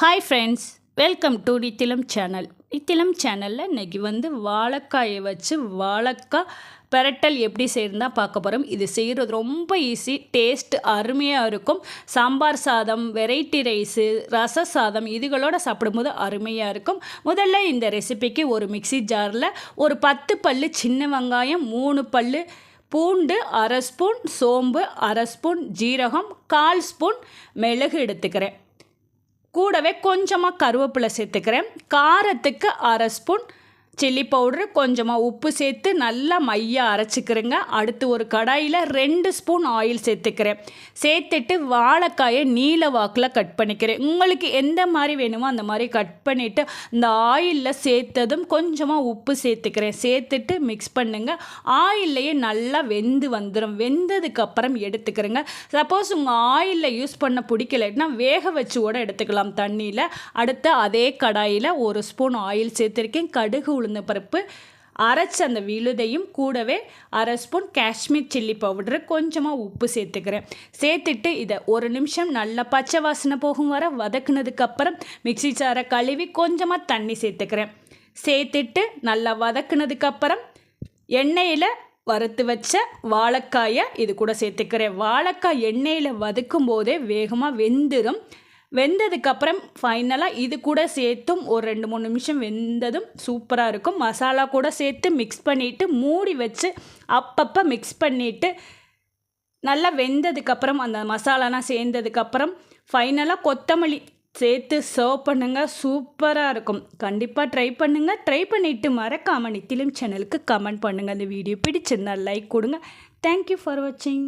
Hi friends welcome to Nithilam channel Nithilam சேனலில் இன்றைக்கி வந்து வாழைக்காயை வச்சு வாழைக்காய் பெரட்டல் எப்படி செய்யணுன்னா பார்க்க போகிறோம் இது செய்கிறது ரொம்ப ஈஸி டேஸ்ட் அருமையாக இருக்கும். சாம்பார் சாதம் வெரைட்டி ரைஸு ரச சாதம் இதுகளோட சாப்பிடும்போது அருமையாக இருக்கும். முதல்ல இந்த ரெசிபிக்கு ஒரு மிக்சி ஜாரில் ஒரு பத்து பல் சின்ன வெங்காயம் மூணு பல் பூண்டு அரை ஸ்பூன் சோம்பு அரை ஸ்பூன் ஜீரகம் கால் ஸ்பூன் மிளகு எடுத்துக்கிறேன். கூடவே கொஞ்சமாக கருவேப்பிலை சேர்த்துக்கிறேன். காரத்துக்கு அரை ஸ்பூன் சில்லி பவுட்ரு கொஞ்சமாக உப்பு சேர்த்து நல்லா மையாக அரைச்சிக்கிறேங்க. அடுத்து ஒரு கடாயில் ரெண்டு ஸ்பூன் ஆயில் சேர்த்துக்கிறேன். சேர்த்துட்டு வாழைக்காயை நீல வாக்கில் கட் பண்ணிக்கிறேன். உங்களுக்கு எந்த மாதிரி வேணுமோ அந்த மாதிரி கட் பண்ணிவிட்டு இந்த ஆயிலில் சேர்த்ததும் கொஞ்சமாக உப்பு சேர்த்துக்கிறேன். சேர்த்துட்டு மிக்ஸ் பண்ணுங்கள் ஆயில்லையே நல்லா வெந்து வந்துடும் வெந்ததுக்கப்புறம் எடுத்துக்கிறேங்க. சப்போஸ் உங்கள் ஆயிலில் யூஸ் பண்ண பிடிக்கலைன்னா வேக வச்சு கூட எடுத்துக்கலாம் தண்ணியில். அடுத்து அதே கடாயில் ஒரு ஸ்பூன் ஆயில் சேர்த்துருக்கேன். கடுகு உளுந்து பருப்பு அரைச்ச அந்த விழுதையும் கூடவே அரை ஸ்பூன் காஷ்மீர் சில்லி பவுட்ரு கொஞ்சமாக உப்பு சேர்த்துக்கிறேன். சேர்த்துட்டு இதை ஒரு நிமிஷம் நல்லா பச்சை வாசனை போகும் வர வதக்குனதுக்கப்புறம் மிக்சி சாரை கழுவி கொஞ்சமாக தண்ணி சேர்த்துக்கிறேன். சேர்த்துட்டு நல்லா வதக்குனதுக்கப்புறம் எண்ணெயில் வறுத்து வச்ச வாழைக்காயை இது கூட சேர்த்துக்கிறேன். வாழைக்காய் எண்ணெயில் வதக்கும் போதே வேகமாக வெந்துடும் வெந்ததுக்கப்புறம் ஃபைனலாக இது கூட சேர்த்தும் ஒரு ரெண்டு மூணு நிமிஷம் வெந்ததும் சூப்பராக இருக்கும். மசாலா கூட சேர்த்து மிக்ஸ் பண்ணிவிட்டு மூடி வச்சு அப்பப்போ மிக்ஸ் பண்ணிவிட்டு நல்லா வெந்ததுக்கப்புறம் அந்த மசாலாலாம் சேர்ந்ததுக்கப்புறம் ஃபைனலாக கொத்தமல்லி சேர்த்து சர்வ் பண்ணுங்கள் சூப்பராக இருக்கும். கண்டிப்பாக ட்ரை பண்ணுங்கள் ட்ரை பண்ணிவிட்டு மறக்காமல் நித்திலும் சேனலுக்கு கமெண்ட் பண்ணுங்கள் அந்த வீடியோ பிடிச்சிருந்தால் லைக் கொடுங்க. தேங்க்யூ ஃபார் வாட்சிங்